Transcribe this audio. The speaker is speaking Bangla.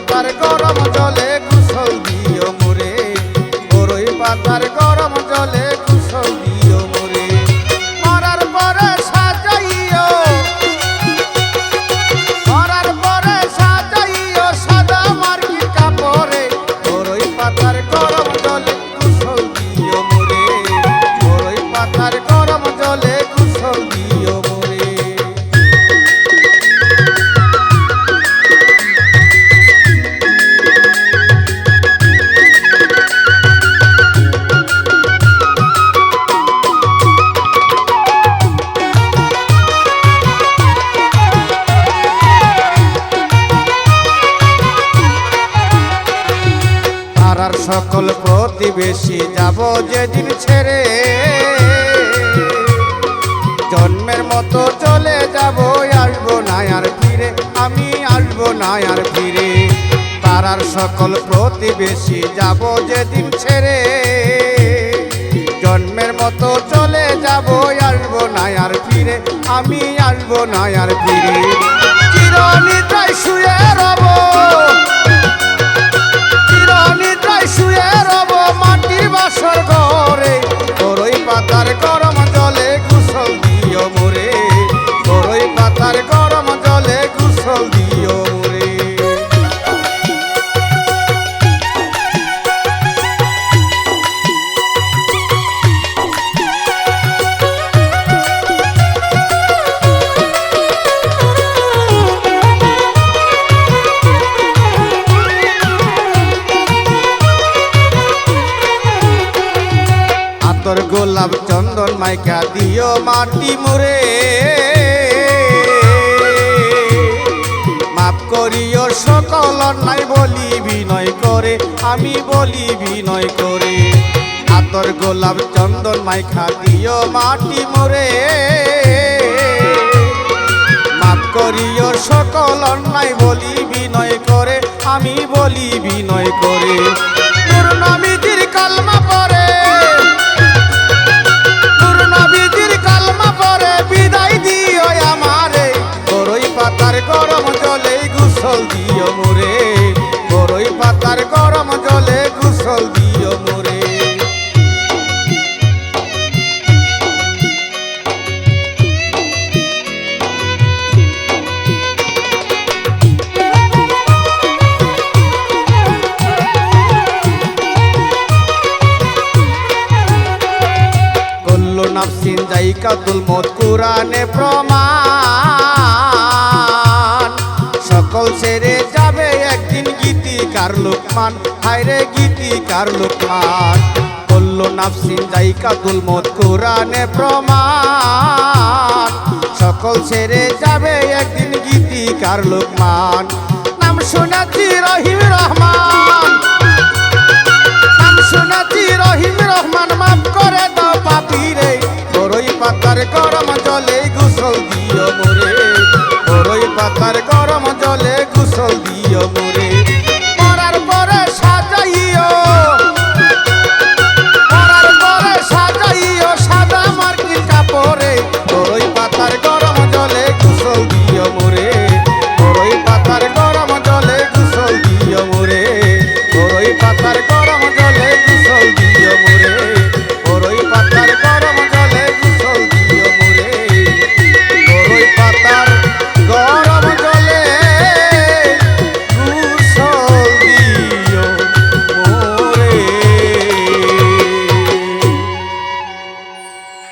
মাথার গরম জলে প্রতিবেশী যাব যেদিন ছেড়ে। জন্মের মতো চলে যাব, আসব না আর ফিরে। আমি আসব না আর ফিরে। পাড়ার সকল প্রতিবেশী যাব যেদিন ছেড়ে। জন্মের মতো চলে যাব, আসব না আর ফিরে। আমি আসব না আর ফিরে। চিরনিদ্রায় শুয়ে রব মাটির গোলাপ চন্দন মাইকা দিও মাটি মোরে। মাপ করিও সকল নাই বলি বিনয় করে, আমি বলি বিনয় করে। আতর গোলাপ চন্দন মাইখা দিও মাটি মোরে। মাপ করিও সকল অন্যায় বলি বিনয় করে, আমি বলি বিনয় করে। নাফসিন জাইকাতুল মত কুরআনে প্রমাণ। সকল ছেড়ে যাবে একদিন গীতিকার লোকমান। হায়রে গীতিকার লোকমান। কল্লো নাফসিন জাইকাতুল মত কুরআনে প্রমাণ। সকল ছেড়ে যাবে একদিন গীতিকার লোকমান। নাম শুনেছি রহিম রহমান। নাম শুনেছি রহিম রহমান, মাফ করে দাও। পাতার গরম জলে গোসল দিও মোরে। বড়ই পাতার গরম